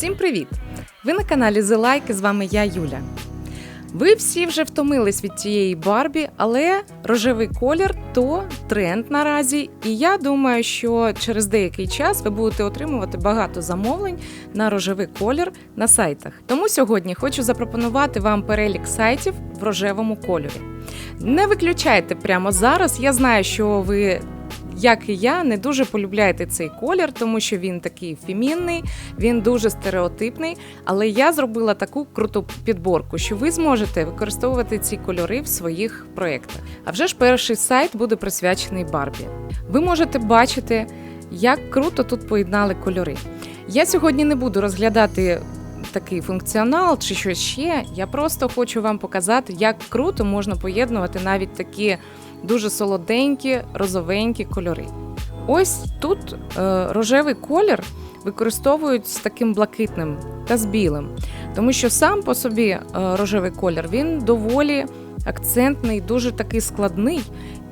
Всім привіт! Ви на каналі The Like, з вами я, Юля. Ви всі вже втомились від цієї Барбі, але рожевий колір то тренд наразі. І я думаю, що через деякий час ви будете отримувати багато замовлень на рожевий колір на сайтах. Тому сьогодні хочу запропонувати вам перелік сайтів в рожевому кольорі. Не виключайте прямо зараз. Я знаю, що ви. Як і я, не дуже полюбляєте цей колір, тому що він такий фемінний, він дуже стереотипний. Але я зробила таку круту підборку, що ви зможете використовувати ці кольори в своїх проєктах. А вже ж перший сайт буде присвячений Барбі. Ви можете бачити, як круто тут поєднали кольори. Я сьогодні не буду розглядати такий функціонал чи щось ще. Я просто хочу вам показати, як круто можна поєднувати навіть такі дуже солоденькі, розовенькі кольори. Ось тут е, рожевий колір використовують з таким блакитним та з білим, тому що сам по собі е, рожевий колір він доволі акцентний, дуже такий складний.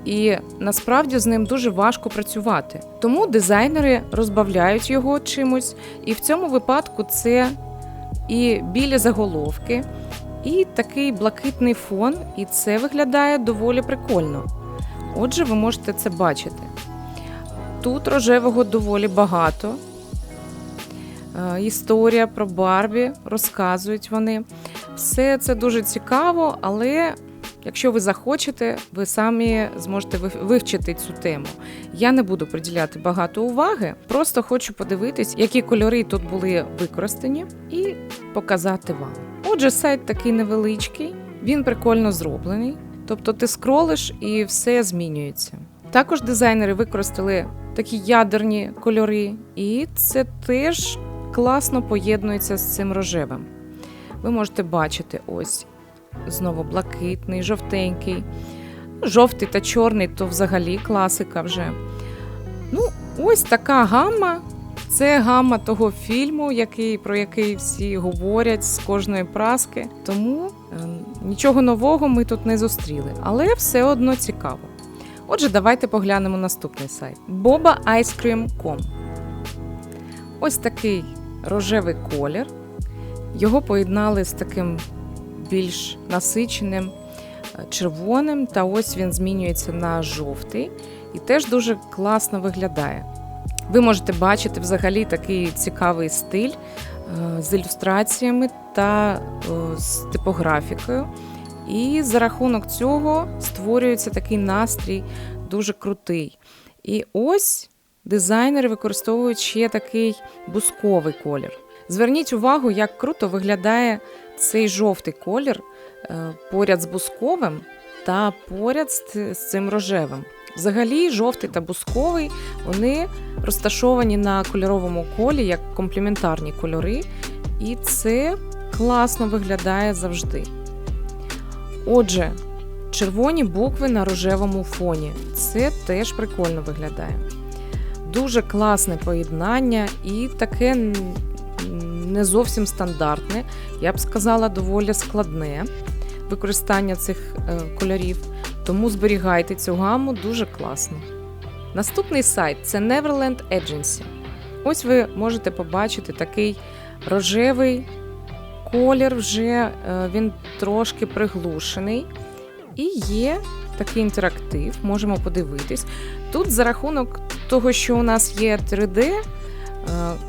І насправді з ним дуже важко працювати. Тому дизайнери розбавляють його чимось, і в цьому випадку це і білі заголовки, і такий блакитний фон, і це виглядає доволі прикольно. Отже, ви можете це бачити. Тут рожевого доволі багато. Е, Історія про Барбі, розказують вони. Все це дуже цікаво, але якщо ви захочете, ви самі зможете вивчити цю тему. Я не буду приділяти багато уваги, просто хочу подивитись, які кольори тут були використані, і показати вам. Отже, сайт такий невеличкий, він прикольно зроблений. Тобто ти скролиш і все змінюється. Також дизайнери використали такі ядерні кольори, і це теж класно поєднується з цим рожевим. Ви можете бачити ось знову блакитний, жовтенький. Жовтий та чорний то взагалі класика вже. Ну, ось така гамма. Це гамма того фільму, який, про який всі говорять з кожної праски. Тому е, нічого нового ми тут не зустріли, але все одно цікаво. Отже, давайте поглянемо наступний сайт: bobaice.com. Ось такий рожевий колір. Його поєднали з таким більш насиченим е, червоним, та ось він змінюється на жовтий і теж дуже класно виглядає. Ви можете бачити взагалі такий цікавий стиль е, з ілюстраціями та е, з типографікою. І за рахунок цього створюється такий настрій дуже крутий. І ось дизайнери використовують ще такий бусковий колір. Зверніть увагу, як круто виглядає цей жовтий колір е, поряд з бусковим та поряд з цим рожевим. Взагалі, жовтий та бусковий вони розташовані на кольоровому колі як комплементарні кольори, і це класно виглядає завжди. Отже, червоні букви на рожевому фоні. Це теж прикольно виглядає. Дуже класне поєднання і таке не зовсім стандартне, я б сказала, доволі складне використання цих е, кольорів. Тому зберігайте цю гаму дуже класно. Наступний сайт це Neverland Agency. Ось ви можете побачити такий рожевий колір, вже е, він трошки приглушений. І є такий інтерактив, можемо подивитись. Тут за рахунок того, що у нас є 3D е,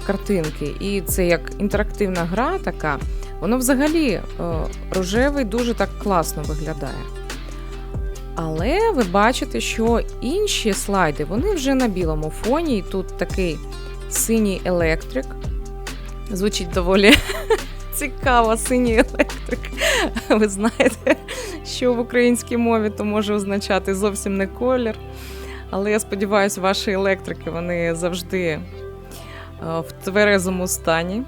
картинки, і це як інтерактивна гра така, воно взагалі е, рожевий дуже так класно виглядає. Але ви бачите, що інші слайди вони вже на білому фоні, і тут такий синій електрик. Звучить доволі цікаво, синій електрик. Ви знаєте, що в українській мові то може означати зовсім не колір. Але я сподіваюся, ваші електрики вони завжди е, в тверезому стані.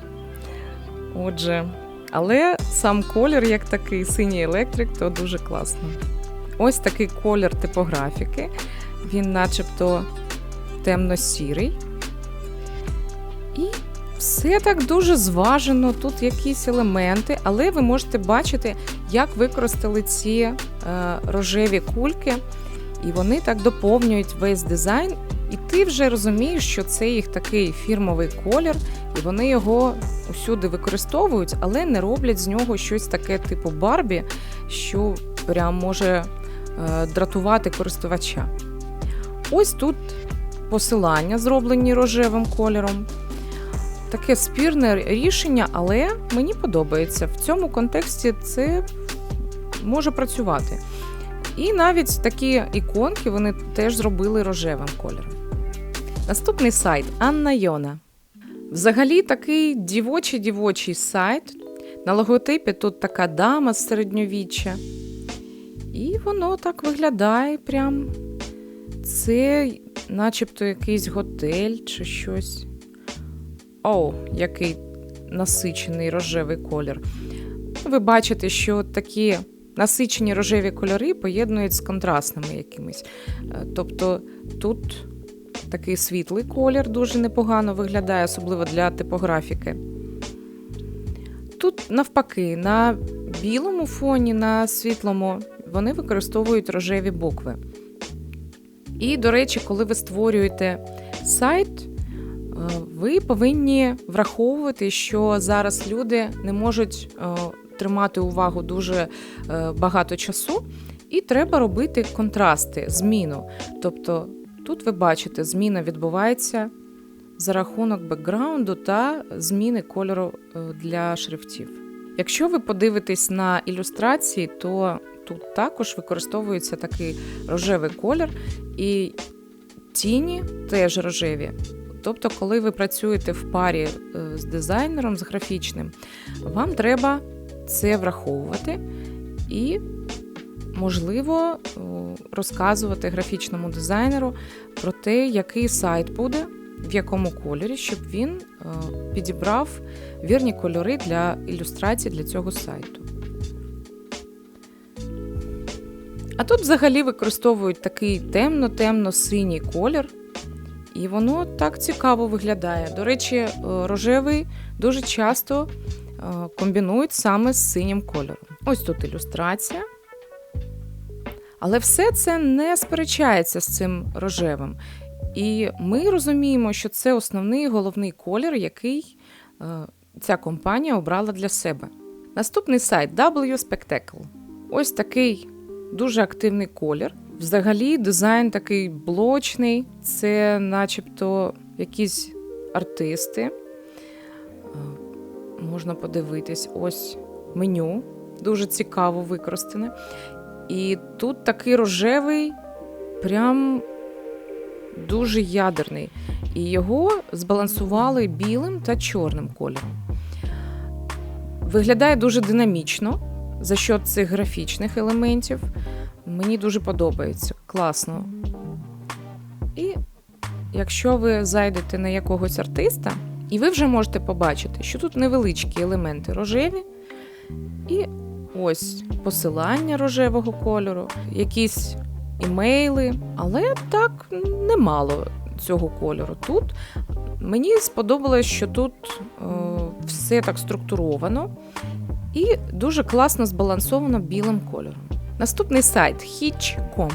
Отже, але сам колір, як такий синій електрик, то дуже класно. Ось такий колір типографіки. Він начебто темно-сірий. І все так дуже зважено. Тут якісь елементи, але ви можете бачити, як використали ці е, рожеві кульки, і вони так доповнюють весь дизайн. І ти вже розумієш, що це їх такий фірмовий колір, і вони його усюди використовують, але не роблять з нього щось таке, типу Барбі, що прям може дратувати користувача. Ось тут посилання, зроблені рожевим кольором. Таке спірне рішення, але мені подобається. В цьому контексті це може працювати. І навіть такі іконки вони теж зробили рожевим кольором. Наступний сайт Анна Йона. Взагалі такий дівочий-дівочий сайт. На логотипі тут така дама з середньовіччя. І воно так виглядає прям. Це начебто якийсь готель чи щось. О, який насичений рожевий колір. Ви бачите, що такі насичені рожеві кольори поєднують з контрастними якимись. Е, тобто тут такий світлий колір дуже непогано виглядає, особливо для типографіки. Тут, навпаки, на білому фоні, на світлому, вони використовують рожеві букви. І, до речі, коли ви створюєте сайт, ви повинні враховувати, що зараз люди не можуть тримати увагу дуже е, багато часу, і треба робити контрасти, зміну. Тобто тут ви бачите, зміна відбувається за рахунок бекграунду та зміни кольору е, для шрифтів. Якщо ви подивитесь на ілюстрації, то тут також використовується такий рожевий колір, і тіні теж рожеві. Тобто, коли ви працюєте в парі е, з дизайнером, з графічним, вам треба це враховувати і, можливо, розказувати графічному дизайнеру про те, який сайт буде, в якому кольорі, щоб він е, підібрав вірні кольори для ілюстрації для цього сайту. А тут взагалі використовують такий темно-темно-синій колір. І воно так цікаво виглядає. До речі, е, рожевий дуже часто е, комбінують саме з синім кольором. Ось тут ілюстрація. Але все це не сперечається з цим рожевим. І ми розуміємо, що це основний головний колір, який е, ця компанія обрала для себе. Наступний сайт W Spectacle. Ось такий дуже активний колір. Взагалі, дизайн такий блочний, це начебто якісь артисти. Е, можна подивитись, ось меню, дуже цікаво використане. І тут такий рожевий, прям дуже ядерний. І його збалансували білим та чорним кольором. Виглядає дуже динамічно за счет цих графічних елементів. Мені дуже подобається. Класно. І якщо ви зайдете на якогось артиста, і ви вже можете побачити, що тут невеличкі елементи рожеві, і ось посилання рожевого кольору, якісь імейли, але так немало цього кольору. Тут мені сподобалось, що тут е, все так структуровано і дуже класно збалансовано білим кольором. Наступний сайт Hitch.com.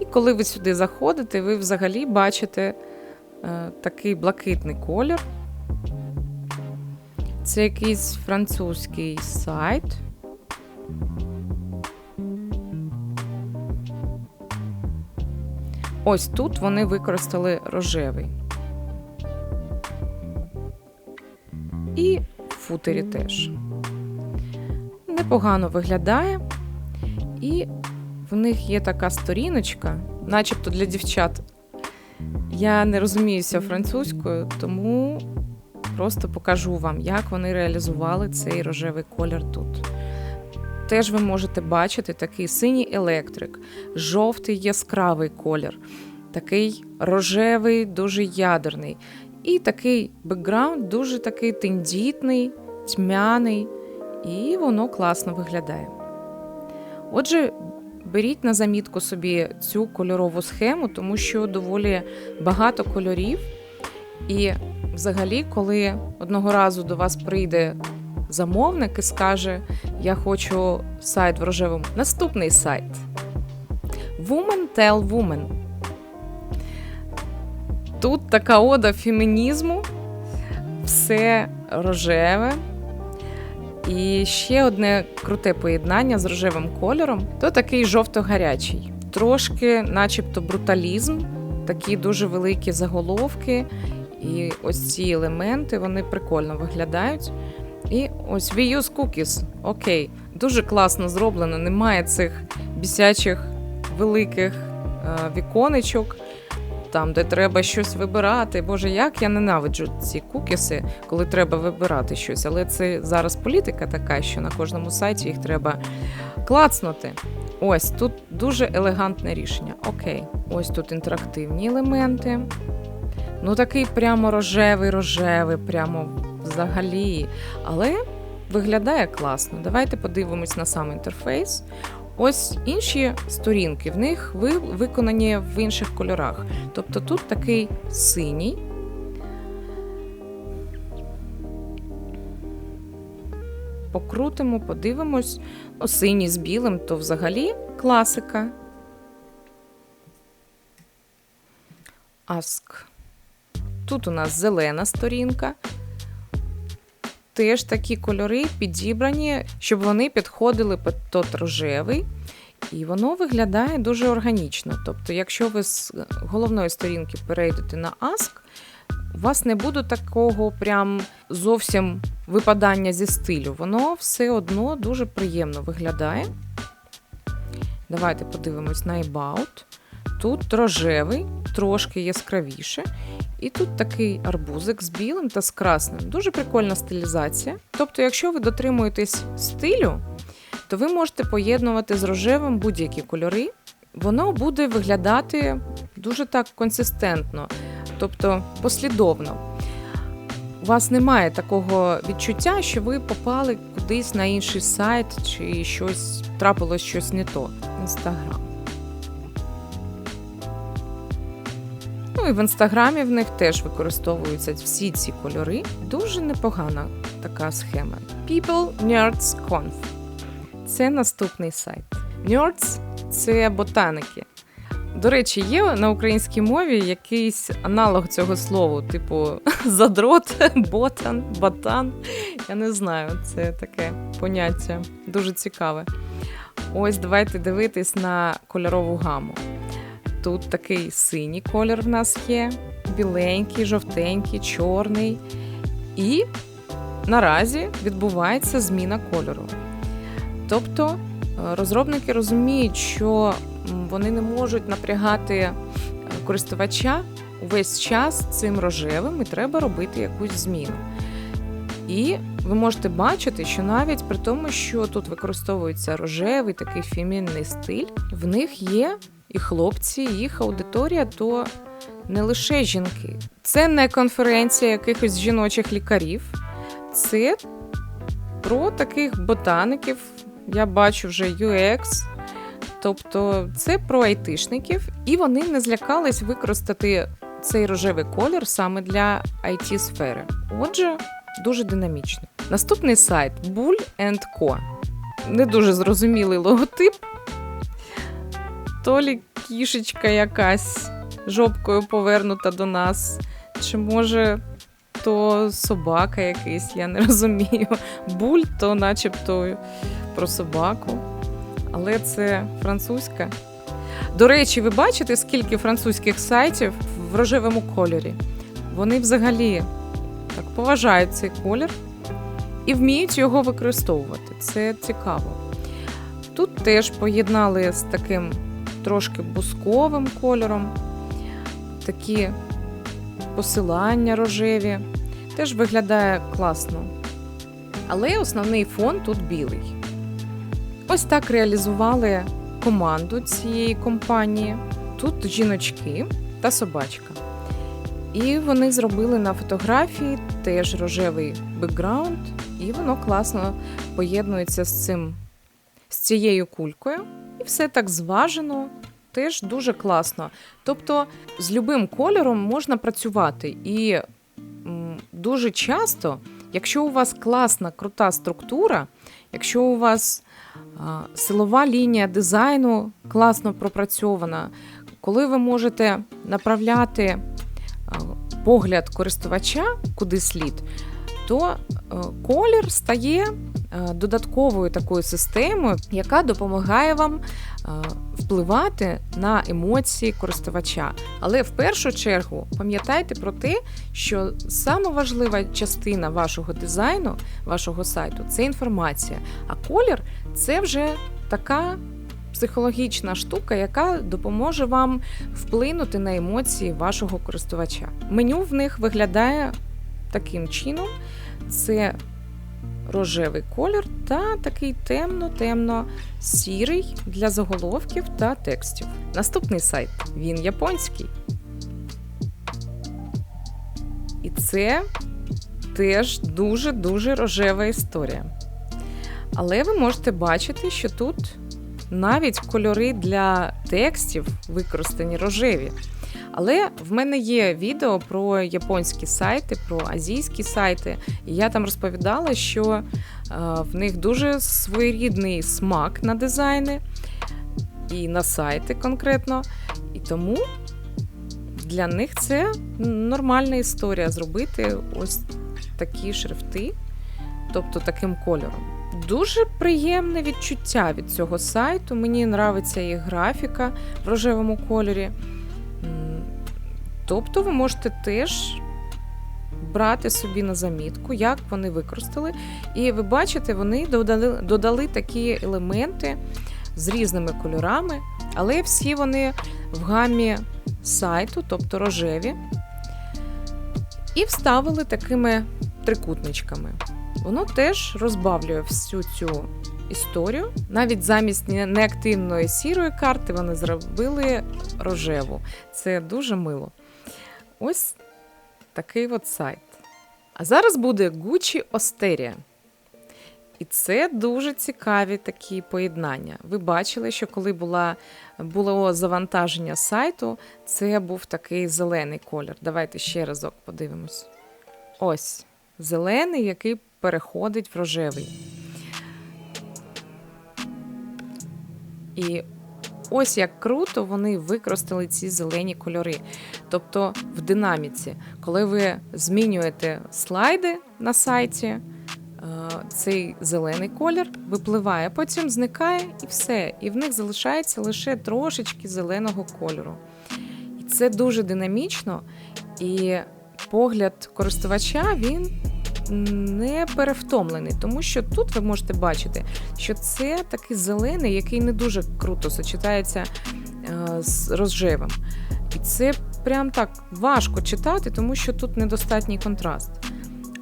І коли ви сюди заходите, ви взагалі бачите е, такий блакитний колір. Це якийсь французький сайт. Ось тут вони використали рожевий. І в футері теж. Непогано виглядає. І в них є така сторіночка, начебто для дівчат. Я не розуміюся французькою, тому просто покажу вам, як вони реалізували цей рожевий колір тут. Теж ви можете бачити такий синій електрик, жовтий яскравий колір, такий рожевий, дуже ядерний. І такий бекграунд дуже такий тендітний, тьмяний, і воно класно виглядає. Отже, беріть на замітку собі цю кольорову схему, тому що доволі багато кольорів. І взагалі, коли одного разу до вас прийде замовник і скаже: Я хочу сайт в рожевому. Наступний сайт Woman Tell Woman. Тут така ода фемінізму, все рожеве. І ще одне круте поєднання з рожевим кольором то такий жовто-гарячий. Трошки, начебто, бруталізм, такі дуже великі заголовки. І ось ці елементи вони прикольно виглядають. І ось we use cookies. Окей, дуже класно зроблено. Немає цих бісячих великих е, віконечок, там, де треба щось вибирати. Боже, як я ненавиджу ці кукіси, коли треба вибирати щось. Але це зараз політика така, що на кожному сайті їх треба клацнути. Ось тут дуже елегантне рішення. Окей, ось тут інтерактивні елементи. Ну, такий прямо рожевий, рожевий, прямо взагалі. Але виглядає класно. Давайте подивимось на сам інтерфейс. Ось інші сторінки, в них ви виконані в інших кольорах. Тобто тут такий синій. Покрутимо, подивимось. Ну, синій з білим то взагалі класика. Ask. Тут у нас зелена сторінка. Теж такі кольори підібрані, щоб вони підходили під тот рожевий. І воно виглядає дуже органічно. Тобто, якщо ви з головної сторінки перейдете на Ask, у вас не буде такого прям зовсім випадання зі стилю. Воно все одно дуже приємно виглядає. Давайте подивимось на About. Тут рожевий, трошки яскравіше. І тут такий арбузик з білим та з красним. Дуже прикольна стилізація. Тобто, якщо ви дотримуєтесь стилю, то ви можете поєднувати з рожевим будь-які кольори. Воно буде виглядати дуже так консистентно, тобто послідовно. У вас немає такого відчуття, що ви попали кудись на інший сайт, чи щось трапилось щось не то. Інстаграм. Ну і в інстаграмі в них теж використовуються всі ці кольори. Дуже непогана така схема. People Nerds Conf. Це наступний сайт. Nerds – це ботаники. До речі, є на українській мові якийсь аналог цього слова, типу задрот, ботан, ботан. Я не знаю, це таке поняття дуже цікаве. Ось давайте дивитись на кольорову гаму. Тут такий синій колір в нас є, біленький, жовтенький, чорний. І наразі відбувається зміна кольору. Тобто е, розробники розуміють, що вони не можуть напрягати е, користувача увесь час цим рожевим і треба робити якусь зміну. І ви можете бачити, що навіть при тому, що тут використовується рожевий такий фемінний стиль, в них є і хлопці, і їх аудиторія то не лише жінки. Це не конференція якихось жіночих лікарів, це про таких ботаників. Я бачу вже UX, тобто це про айтишників, і вони не злякались використати цей рожевий колір саме для it сфери Отже, дуже динамічно. Наступний сайт Bull Co. Не дуже зрозумілий логотип. То лі кішечка якась жопкою повернута до нас, чи може то собака якийсь, я не розумію. Буль то начебто про собаку. Але це французька. До речі, ви бачите, скільки французьких сайтів в рожевому кольорі? Вони взагалі так поважають цей колір і вміють його використовувати. Це цікаво. Тут теж поєднали з таким трошки бусковим кольором, такі посилання рожеві. Теж виглядає класно. Але основний фон тут білий. Ось так реалізували команду цієї компанії. Тут жіночки та собачка. І вони зробили на фотографії теж рожевий бекграунд, і воно класно поєднується з цим, з цією кулькою. І все так зважено, теж дуже класно. Тобто з любим кольором можна працювати. І дуже часто, якщо у вас класна, крута структура, якщо у вас силова лінія дизайну класно пропрацьована, коли ви можете направляти погляд користувача куди слід, то е, колір стає додатковою такою системою, яка допомагає вам е, впливати на емоції користувача. Але в першу чергу пам'ятайте про те, що сама важлива частина вашого дизайну, вашого сайту це інформація. А колір це вже така. Психологічна штука, яка допоможе вам вплинути на емоції вашого користувача. Меню в них виглядає таким чином: це рожевий колір та такий темно-темно-сірий для заголовків та текстів. Наступний сайт він японський. І це теж дуже-дуже рожева історія. Але ви можете бачити, що тут навіть кольори для текстів використані рожеві. Але в мене є відео про японські сайти, про азійські сайти, і я там розповідала, що е, в них дуже своєрідний смак на дизайни і на сайти конкретно. І тому для них це нормальна історія зробити ось такі шрифти, тобто таким кольором. Дуже приємне відчуття від цього сайту. Мені подобається їх графіка в рожевому кольорі. Тобто ви можете теж брати собі на замітку, як вони використали. І ви бачите, вони додали, додали такі елементи з різними кольорами, але всі вони в гамі сайту, тобто рожеві, і вставили такими трикутничками. Воно теж розбавлює всю цю історію. Навіть замість неактивної сірої карти вони зробили рожеву. Це дуже мило. Ось такий от сайт. А зараз буде Gucci Osteria. І це дуже цікаві такі поєднання. Ви бачили, що коли була, було завантаження сайту, це був такий зелений колір. Давайте ще разок подивимось. Ось зелений, який переходить в рожевий. І ось як круто вони використали ці зелені кольори. Тобто в динаміці, коли ви змінюєте слайди на сайті, е, цей зелений колір випливає, потім зникає і все. І в них залишається лише трошечки зеленого кольору. І це дуже динамічно, і погляд користувача він не перевтомлений, тому що тут ви можете бачити, що це такий зелений, який не дуже круто сочетається е, з розжевим. І це прям так важко читати, тому що тут недостатній контраст.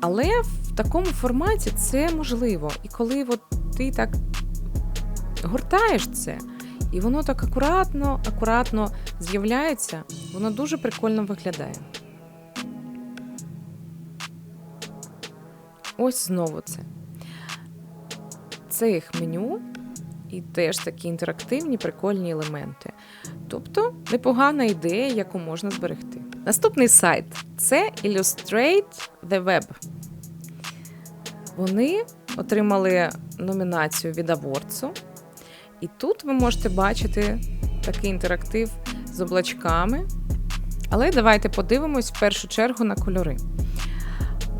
Але в такому форматі це можливо. І коли от ти так гортаєш це, і воно так акуратно, акуратно з'являється, воно дуже прикольно виглядає. Ось знову це. Це їх меню і теж такі інтерактивні, прикольні елементи. Тобто непогана ідея, яку можна зберегти. Наступний сайт це Illustrate the Web. Вони отримали номінацію від Аворцу. І тут ви можете бачити такий інтерактив з облачками. Але давайте подивимось в першу чергу на кольори.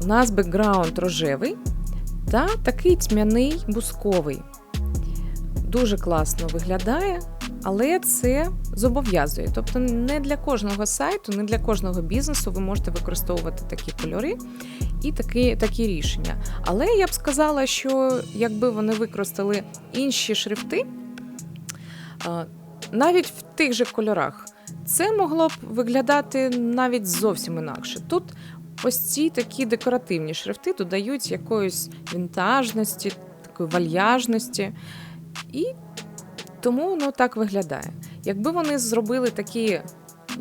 У нас бекграунд рожевий та такий тьмяний бусковий. Дуже класно виглядає, але це зобов'язує. Тобто, не для кожного сайту, не для кожного бізнесу ви можете використовувати такі кольори і такі, такі рішення. Але я б сказала, що якби вони використали інші шрифти, навіть в тих же кольорах, це могло б виглядати навіть зовсім інакше. Тут Ось ці такі декоративні шрифти додають якоїсь вінтажності, такої вальяжності. І тому воно так виглядає. Якби вони зробили такі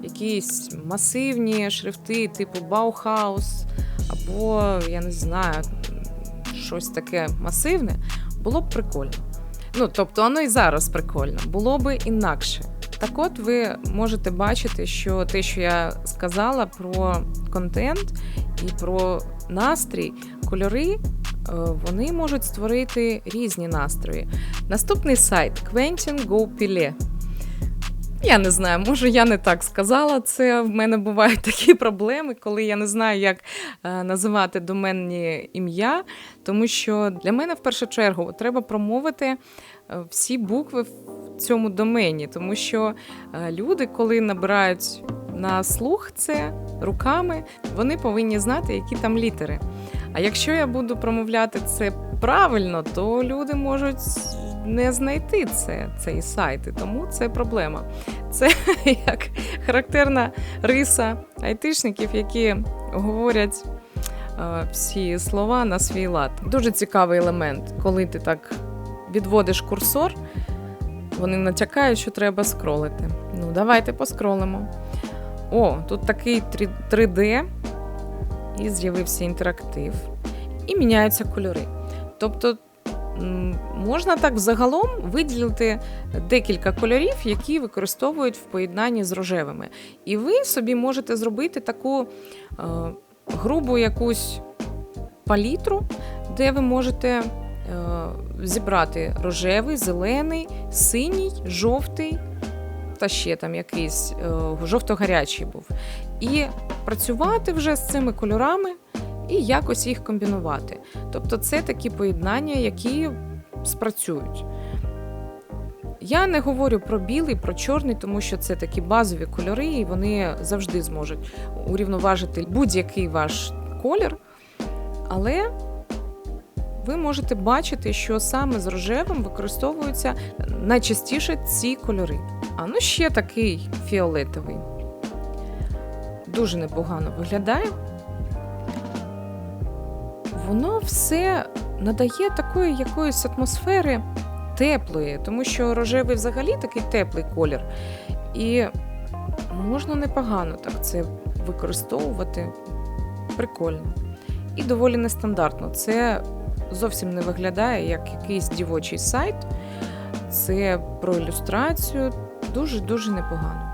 якісь масивні шрифти, типу Баухаус, або, я не знаю, щось таке масивне, було б прикольно. Ну, тобто, воно і зараз прикольно, було б інакше. Так от ви можете бачити, що те, що я сказала про контент і про настрій, кольори, вони можуть створити різні настрої. Наступний сайт Quentin Go Я не знаю, може я не так сказала. Це в мене бувають такі проблеми, коли я не знаю, як е, називати доменні ім'я, тому що для мене в першу чергу треба промовити е, всі букви в цьому домені, тому що е, люди, коли набирають на слух це руками, вони повинні знати, які там літери. А якщо я буду промовляти це правильно, то люди можуть не знайти це, цей сайт, і тому це проблема. Це як характерна риса айтишників, які говорять е, всі слова на свій лад. Дуже цікавий елемент, коли ти так відводиш курсор, вони натякають, що треба скролити. Ну, давайте поскролимо. О, тут такий 3D, і з'явився інтерактив, і міняються кольори. Тобто можна так взагалом виділити декілька кольорів, які використовують в поєднанні з рожевими. І ви собі можете зробити таку е, грубу якусь палітру, де ви можете е, зібрати рожевий, зелений, синій, жовтий. Та ще там якийсь е, жовто-гарячий був. І працювати вже з цими кольорами і якось їх комбінувати. Тобто це такі поєднання, які спрацюють. Я не говорю про білий, про чорний, тому що це такі базові кольори, і вони завжди зможуть урівноважити будь-який ваш колір. Але ви можете бачити, що саме з рожевим використовуються найчастіше ці кольори. А ну ще такий фіолетовий. Дуже непогано виглядає. Воно все надає такої якоїсь атмосфери теплої, тому що рожевий взагалі такий теплий колір. І можна непогано так це використовувати. Прикольно. І доволі нестандартно. Це зовсім не виглядає як якийсь дівочий сайт. Це про ілюстрацію. Дуже-дуже непогано.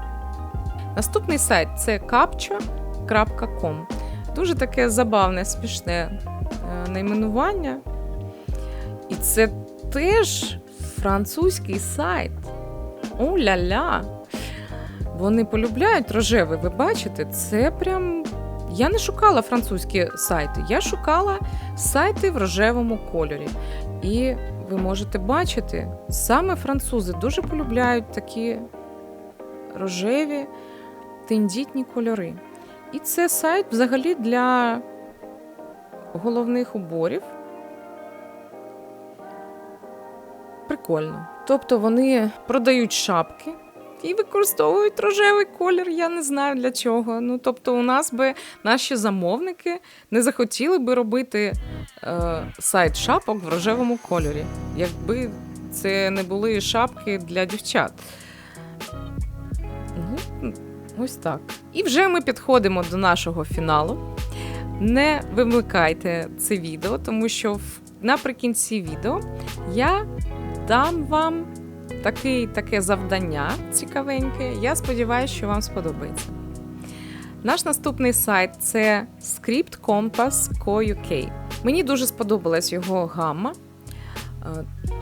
Наступний сайт це captcha.com. Дуже таке забавне, смішне е, найменування. І це теж французький сайт. О-ля-ля! Вони полюбляють рожевий, ви бачите, це прям. Я не шукала французькі сайти, я шукала сайти в рожевому кольорі. І ви можете бачити, саме французи дуже полюбляють такі рожеві тендітні кольори. І це сайт взагалі для головних уборів. Прикольно. Тобто вони продають шапки і використовують рожевий колір. Я не знаю для чого. Ну, тобто, у нас би наші замовники не захотіли би робити е, сайт шапок в рожевому кольорі, якби це не були шапки для дівчат. Ну, ось так. І вже ми підходимо до нашого фіналу. Не вимикайте це відео, тому що наприкінці відео я дам вам такий, таке завдання цікавеньке. Я сподіваюся, що вам сподобається. Наш наступний сайт це scriptcompass.co.uk. Мені дуже сподобалась його гамма, е,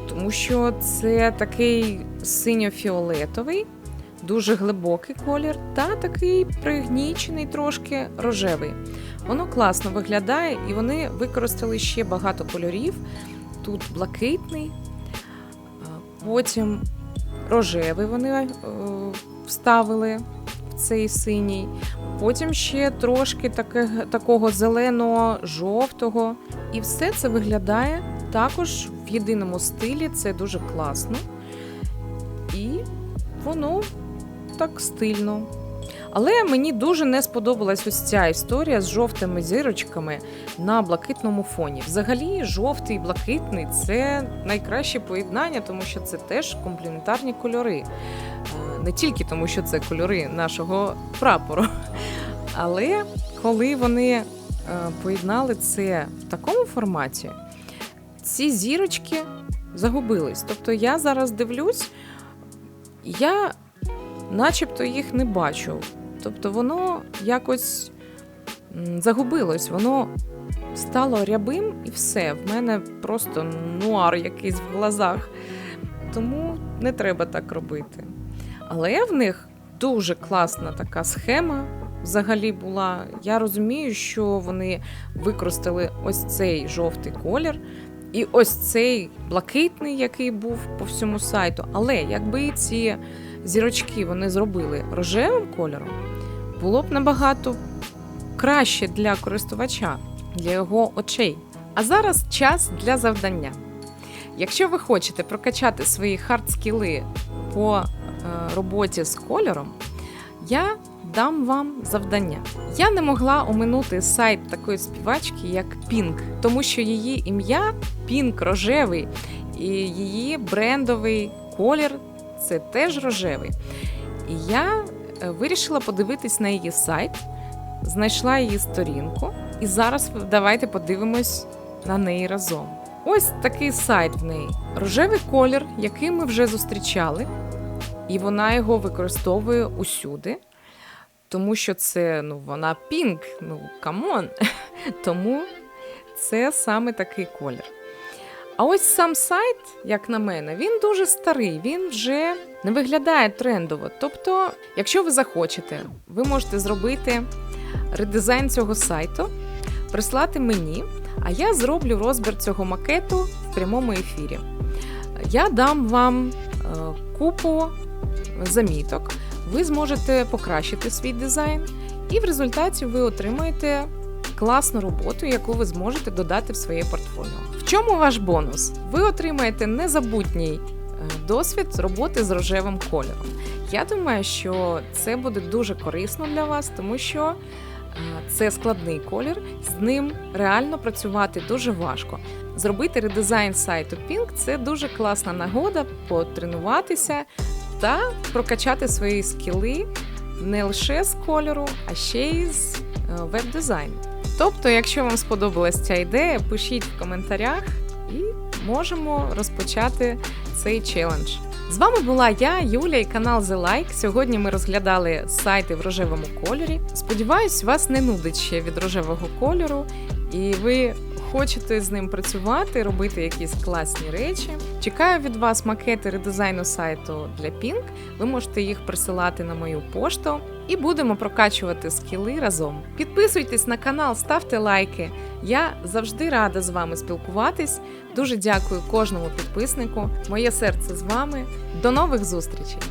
тому що це такий синьо-фіолетовий, дуже глибокий колір та такий пригнічений трошки рожевий. Воно класно виглядає, і вони використали ще багато кольорів. Тут блакитний, потім рожевий вони е, вставили в цей синій. Потім ще трошки таке, такого зелено-жовтого. І все це виглядає також в єдиному стилі. Це дуже класно. І воно так стильно. Але мені дуже не сподобалась ось ця історія з жовтими зірочками на блакитному фоні. Взагалі, жовтий і блакитний це найкраще поєднання, тому що це теж комплементарні кольори. Е, Не тільки тому, що це кольори нашого прапору, але коли вони е, поєднали це в такому форматі, ці зірочки загубились. Тобто я зараз дивлюсь, я начебто їх не бачу. Тобто воно якось загубилось, воно стало рябим і все. В мене просто нуар якийсь в глазах. Тому не треба так робити. Але в них дуже класна така схема. Взагалі була. Я розумію, що вони використали ось цей жовтий колір і ось цей блакитний, який був по всьому сайту. Але якби ці зірочки вони зробили рожевим кольором, було б набагато краще для користувача, для його очей. А зараз час для завдання. Якщо ви хочете прокачати свої хард-скіли по е, роботі з кольором, я дам вам завдання. Я не могла оминути сайт такої співачки, як Pink, тому що її ім'я Pink рожевий, і її брендовий колір це теж рожевий. І я е, вирішила подивитись на її сайт, знайшла її сторінку, і зараз давайте подивимось на неї разом. Ось такий сайт в неї. Рожевий колір, який ми вже зустрічали, і вона його використовує усюди. Тому що це ну, вона пінк, ну камон. Тому це саме такий колір. А ось сам сайт, як на мене, він дуже старий, він вже не виглядає трендово. Тобто, якщо ви захочете, ви можете зробити редизайн цього сайту, прислати мені, а я зроблю розбір цього макету в прямому ефірі. Я дам вам е, купу заміток, ви зможете покращити свій дизайн, і в результаті ви отримаєте класну роботу, яку ви зможете додати в своє портфоліо. В чому ваш бонус? Ви отримаєте незабутній е, досвід роботи з рожевим кольором. Я думаю, що це буде дуже корисно для вас, тому що е, це складний колір, з ним реально працювати дуже важко. Зробити редизайн сайту Pink – це дуже класна нагода потренуватися та прокачати свої скіли не лише з кольору, а ще й з е, веб-дизайну. Тобто, якщо вам сподобалась ця ідея, пишіть в коментарях і можемо розпочати цей челендж. З вами була я, Юля, і канал The Like. Сьогодні ми розглядали сайти в рожевому кольорі. Сподіваюсь, вас не нудить ще від рожевого кольору, і ви хочете з ним працювати, робити якісь класні речі. Чекаю від вас макети редизайну сайту для Pink. Ви можете їх присилати на мою пошту і будемо прокачувати скіли разом. Підписуйтесь на канал, ставте лайки. Я завжди рада з вами спілкуватись. Дуже дякую кожному підписнику. Моє серце з вами. До нових зустрічей!